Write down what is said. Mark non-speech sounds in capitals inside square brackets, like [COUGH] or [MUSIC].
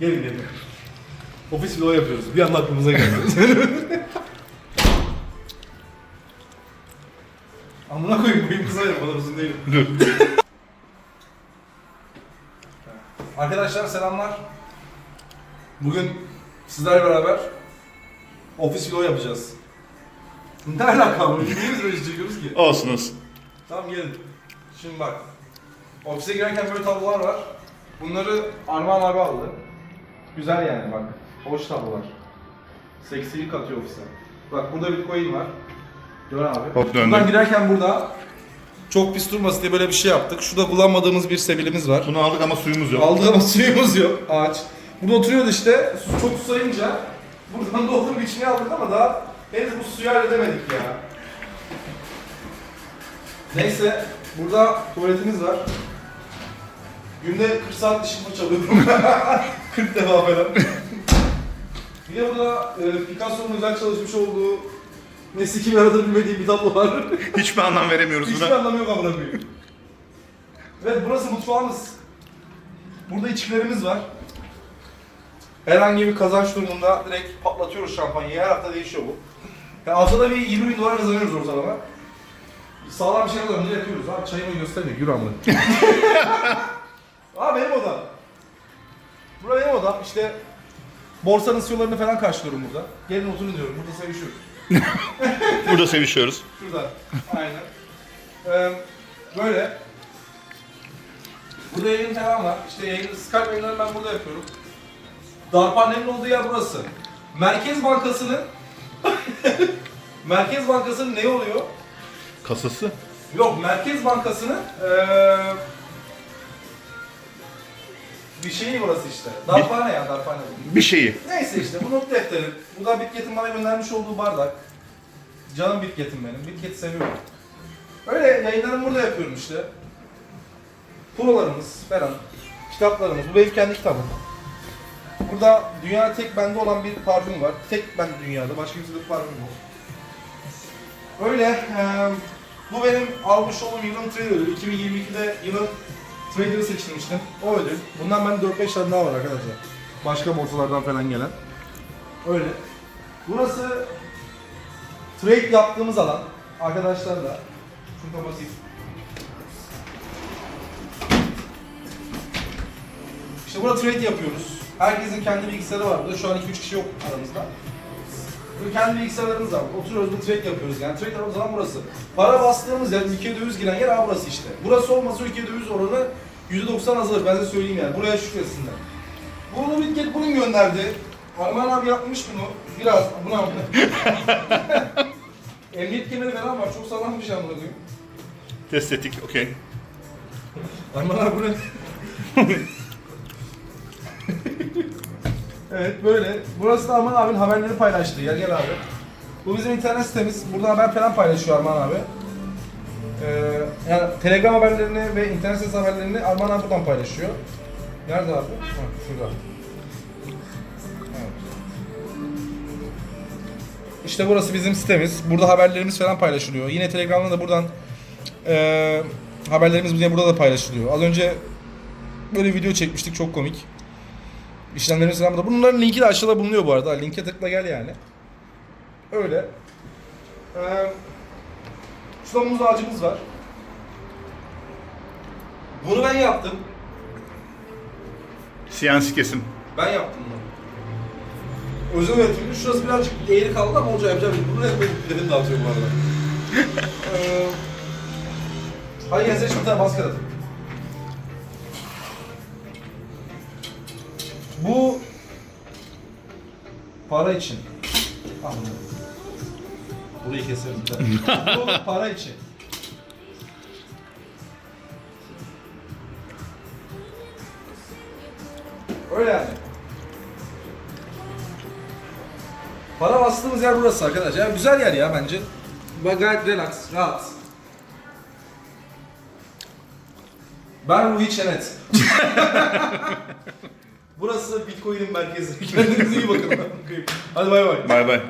Gelin gelin. Ofis vlog yapıyoruz. Bir anda aklımıza geldi. [LAUGHS] Amına koyayım boyum kısa ya, o kadar uzun değilim. Dur. Arkadaşlar selamlar. Bugün sizlerle beraber ofis vlog yapacağız. Ne alaka bu? Niye biz böyle çekiyoruz ki? Olsun olsun. Tamam gelin. Şimdi bak. Ofise girerken böyle tablolar var. Bunları Armağan abi aldı. Güzel yani bak. Hoş tablolar. Seksilik katıyor ofise. Bak burada Bitcoin var. Gör abi. Hop döndü. Buradan girerken burada çok pis durmasın diye böyle bir şey yaptık. Şurada kullanmadığımız bir sebilimiz var. Bunu aldık ama suyumuz yok. Aldık ama [LAUGHS] suyumuz yok. Ağaç. Burada oturuyordu işte. Su çok susayınca buradan [LAUGHS] doldurup içmeye aldık ama daha henüz bu suyu halledemedik ya. Neyse. Burada tuvaletimiz var. Günde 40 saat dişimi fırçalıyordum. [LAUGHS] 40 defa falan. [LAUGHS] Bir de burada e, Picasso'nun özel çalışmış olduğu ne sikim yaradır bilmediği bir tablo var. [LAUGHS] Hiçbir anlam veremiyoruz Hiçbir buna. anlamı yok amına koyayım. Evet burası mutfağımız. Burada içkilerimiz var. Herhangi bir kazanç durumunda direkt patlatıyoruz şampanyayı. Her hafta değişiyor bu. Yani haftada bir 20 bin dolar kazanıyoruz ortalama. Sağlam bir şey alalım diye yapıyoruz. Abi çayımı göstermiyor. Yürü amına. [LAUGHS] Aa benim odam. Burası benim odam. İşte borsanın CEO'larını falan karşılıyorum burada. Gelin oturun diyorum. Burada sevişiyoruz. [LAUGHS] Burada sevişiyoruz. Şurada. Aynen. Ee, böyle. Burada yayın falan var. İşte yayın, Skype yayınlarını ben burada yapıyorum. Darphanenin olduğu yer burası. Merkez Bankası'nın [LAUGHS] Merkez Bankası'nın ne oluyor? Kasası. Yok, Merkez Bankası'nın ee, bir şeyi burası işte. Darphane ya, darphane. Bir şeyi. Neyse işte bu not defteri. Bu da Bitket'in bana göndermiş olduğu bardak. Canım Bitket'im benim. Bitket'i seviyorum. Öyle yayınlarımı burada yapıyorum işte. Prolarımız falan. Kitaplarımız. Bu benim kendi kitabım. Burada dünya tek bende olan bir parfüm var. Tek ben dünyada. Başka kimsede bir parfüm yok. Öyle. eee, bu benim almış olduğum yılın ödülü. 2022'de yılın trader'ı seçilmiştim. O ödül. Bundan ben 4-5 tane daha var arkadaşlar. Başka borsalardan falan gelen. Öyle. Burası trade yaptığımız alan. Arkadaşlarla. Şunu kapatayım. İşte burada trade yapıyoruz. Herkesin kendi bilgisayarı var burada. Şu an 2-3 kişi yok aramızda. Böyle kendi bilgisayarlarımız var. Oturuyoruz burada trade yapıyoruz yani. Trade yaptığımız zaman burası. Para bastığımız yer, ülkeye döviz giren yer burası işte. Burası olmasa ülkeye döviz oranı %90 azalır. Ben size söyleyeyim yani. Buraya şükretsinler. Bunu Bitget bugün gönderdi. Arman abi yapmış bunu. Biraz buna [LAUGHS] Emniyet kemeri falan var. Çok sağlam bir şey amına koyayım. Test ettik. Okey. Arman abi bu ne? evet böyle. Burası da Arman abinin haberleri paylaştığı yer. Gel abi. Bu bizim internet sitemiz. Burada haber falan paylaşıyor Arman abi. Ee, yani Telegram haberlerini ve internet sitesi haberlerini Arman abi buradan paylaşıyor. Nerede abi? Ha, şurada. İşte burası bizim sitemiz. Burada haberlerimiz falan paylaşılıyor. Yine Telegram'da da buradan eee haberlerimiz yine burada da paylaşılıyor. Az önce böyle video çekmiştik çok komik. İşlemlerimiz falan burada. Bunların linki de aşağıda bulunuyor bu arada. Linke tıkla gel yani. Öyle. Eee şurada muz ağacımız var. Bunu ben yaptım. CNC kesim. Ben yaptım bunu. Özel üretimde şurası birazcık eğri kaldı ama olacak yapacağım. Bunu hep böyle dedim dağıtıyor bu arada. [LAUGHS] ee, hadi gel size şimdi bir tane baskı atayım. Bu para için. Bunu. Burayı keserim. [LAUGHS] Bu para için. Öyle yani. Para bastığımız yer burası arkadaşlar. Güzel yer ya bence. Bak gayet relax, rahat. Ben Ruhi Çenet. [LAUGHS] burası Bitcoin'in merkezi. [LAUGHS] Kendinize iyi bakın. Hadi bay bay. Bay bay.